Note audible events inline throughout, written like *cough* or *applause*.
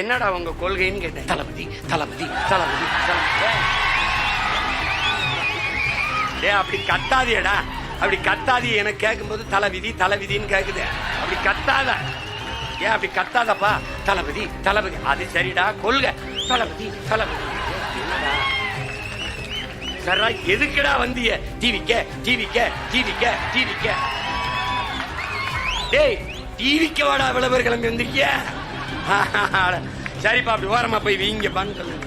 என்னடா உங்க கொள்கைன்னு கேட்டேன். தளபதி தளபதி தளபதி தளபதி. அப்படி கத்தாதியடா அப்படி கத்தாதி எனக்கு கேட்கும்போது தலைவிதி தளபதின்னு கேட்குது அப்படி கத்தாத. ஏன் அப்படி கத்தாதப்பா? தளபதி தளபதி. அது சரிடா கொள்க. தளபதி தளபதி. சரா எதுக்குடா வந்திய? டிவிக்க டிவிக்க டிவிக்க டிவிக்க. டேய் டிவிக்க வாடா விளம்பர கிளம்பி வந்திருக்கிய. சரிப்பா அப்படி ஓரமா போய் வீங்கப்பான்னு சொல்லுங்க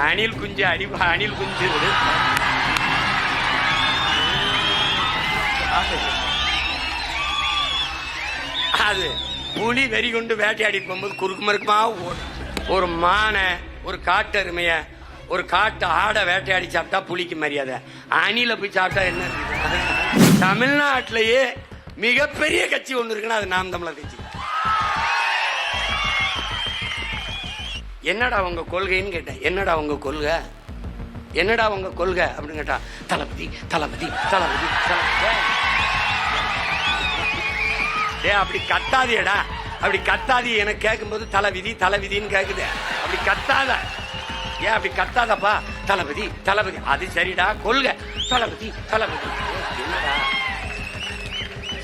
அணில் குஞ்சு அடிப்பா அணில் குஞ்சு. விடு. அது. புலி வெறி கொண்டு வேட்டையாடி போகும்போது குறுக்கு மறுக்குமா ஒரு மானை ஒரு காட்டு எருமைய ஒரு காட்டு ஆடை வேட்டையாடி சாப்பிட்டா புளிக்கு மரியாதை. அணில போய் சாப்பிட்டா என்ன? தமிழ்நாட்டிலேயே மிகப்பெரிய கட்சி ஒன்று இருக்குன்னா அது நாம் தமிழர் கட்சி. என்னடா உங்க கொள்கைன்னு கேட்டேன். என்னடா உங்க கொள்கை? என்னடா உங்க கொள்கை? அப்படின்னு கேட்டா தளபதி தளபதி தளபதி தளபதி. அப்படி கத்தாதியடா அப்படி கத்தாதி எனக்கு கேட்கும்போது தலைவிதி தலைவிதின்னு கேட்குது அப்படி கத்தாத. ஏன் அப்படி கத்தாதப்பா? தளபதி தளபதி. அது சரிடா கொள்கை. தளபதி தளபதி. என்னடா?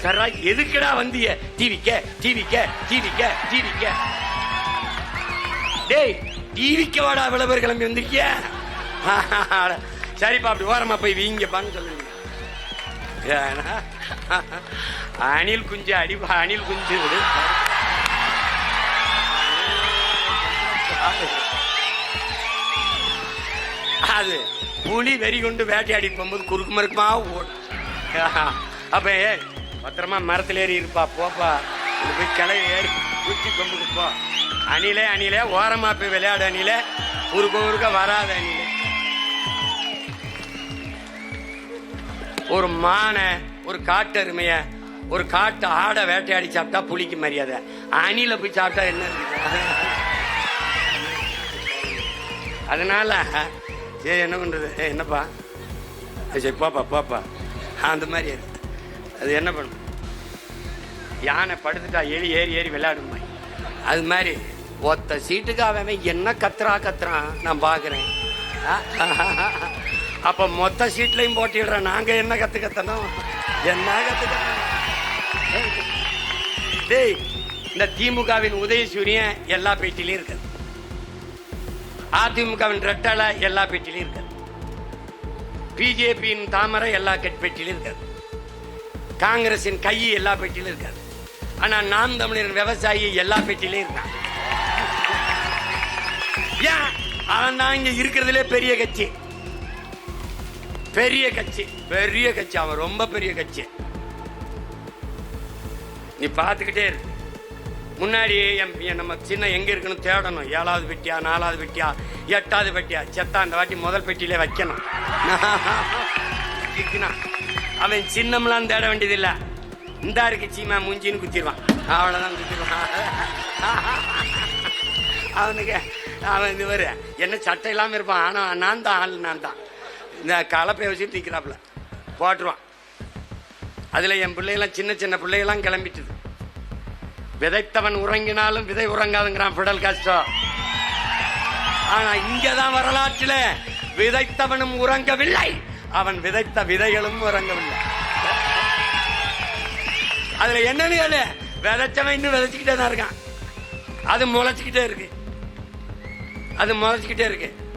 சரா எதுக்குடா வந்திய? டிவிக்க டிவிக்க டிவிக்க டிவிக்க டேய் டிவிக்க வாடா விளம்பர கிளம்பி வந்திருக்கிய? சரிப்பா அப்படி ஓரமா போய் வீங்கப்பான்னு சொல்லுங்க. அணில் குஞ்சு அடி அணில் குஞ்சு. விடு அது புலி வெறி கொண்டு வேட்டையாடி போகும்போது குறுக்கு மறுக்குமா அப்ப ஏ பத்திரமா மரத்தில் ஏறி இருப்பா போப்பா. போய் கிளை ஏறி குச்சி கொண்டு போ. அணிலே அணிலே ஓரமா போய் விளையாடு அணிலே. உருக்க உருக்க வராது அணிலே. ஒரு மானை ஒரு காட்டு ஒரு காட்டு ஆடை வேட்டையாடி சாப்பிட்டா புளிக்கு மரியாதை. அணில போய் சாப்பிட்டா என்ன அதனால சரி என்ன பண்றது? என்னப்பா? சரி போப்பா போப்பா. அந்த மாதிரி அது என்ன பண்ணும் யானை படுத்துட்டா எலி ஏறி ஏறி விளையாடுமா? அது மாதிரி ஒத்த சீட்டுக்கு அவன் என்ன கத்துறா கத்துறான்? நான் பார்க்குறேன் அப்ப மொத்த சீட்லையும் போட்டிடுறேன் நாங்க என்ன கத்து கத்தணும் என்ன கத்துக்கணும் டேய் இந்த திமுகவின் உதயசூரியன் எல்லா பேட்டிலையும் இருக்குது அதிமுகவின் ரெட்டலை எல்லா பேட்டிலையும் இருக்காது பிஜேபியின் தாமரை எல்லா கட் பெட்டிலையும் காங்கிரசின் கை எல்லா பெட்டியிலும் இருக்காது. ஆனா நாம் தமிழரின் விவசாயி எல்லா பெட்டிலையும் இருக்கான் ஏன்? அவன் தான் இங்க இருக்கிறதுலே பெரிய கட்சி. பெரிய கட்சி. பெரிய கட்சி. அவன் ரொம்ப பெரிய கட்சி. நீ பார்த்துக்கிட்டே இரு. முன்னாடி என் நம்ம சின்ன எங்க இருக்குன்னு தேடணும். ஏழாவது பெட்டியா நாலாவது பெட்டியா எட்டாவது பெட்டியா? செத்தா அந்த வாட்டி முதல் பெட்டியிலே வைக்கணும். *laughs* அவன் சின்னம்லாம் தேட வேண்டியதில்லை. இந்த இருக்கு சீமா மூஞ்சின்னு குத்திடுவான். அவ்வளோதான் குத்திடுவான். அவனுக்கு அவன் இது வரு என்ன சட்டை இல்லாமல் இருப்பான். ஆனால் நான் தான் ஆள் நான் தான். இந்த கலப்பை வச்சு தூக்கிறாப்புல போட்டுருவான். அதில் என் பிள்ளைகளாம் சின்ன சின்ன பிள்ளைகளாம் கிளம்பிட்டுது. விதைத்தவன் உறங்கினாலும் விதை உறங்காதுங்கிறான் பிடல் காஸ்டோ. ஆனா இங்கதான் வரலாற்றில் விதைத்தவனும் உறங்கவில்லை. அவன் விதைத்த விதைகளும் உறங்கவில்லை. அதுல என்னன்னு விதைச்சவன் இன்னும் விதைச்சுக்கிட்டே தான் இருக்கான். அது முளைச்சுக்கிட்டே இருக்கு. அது முளைச்சுக்கிட்டே இருக்கு.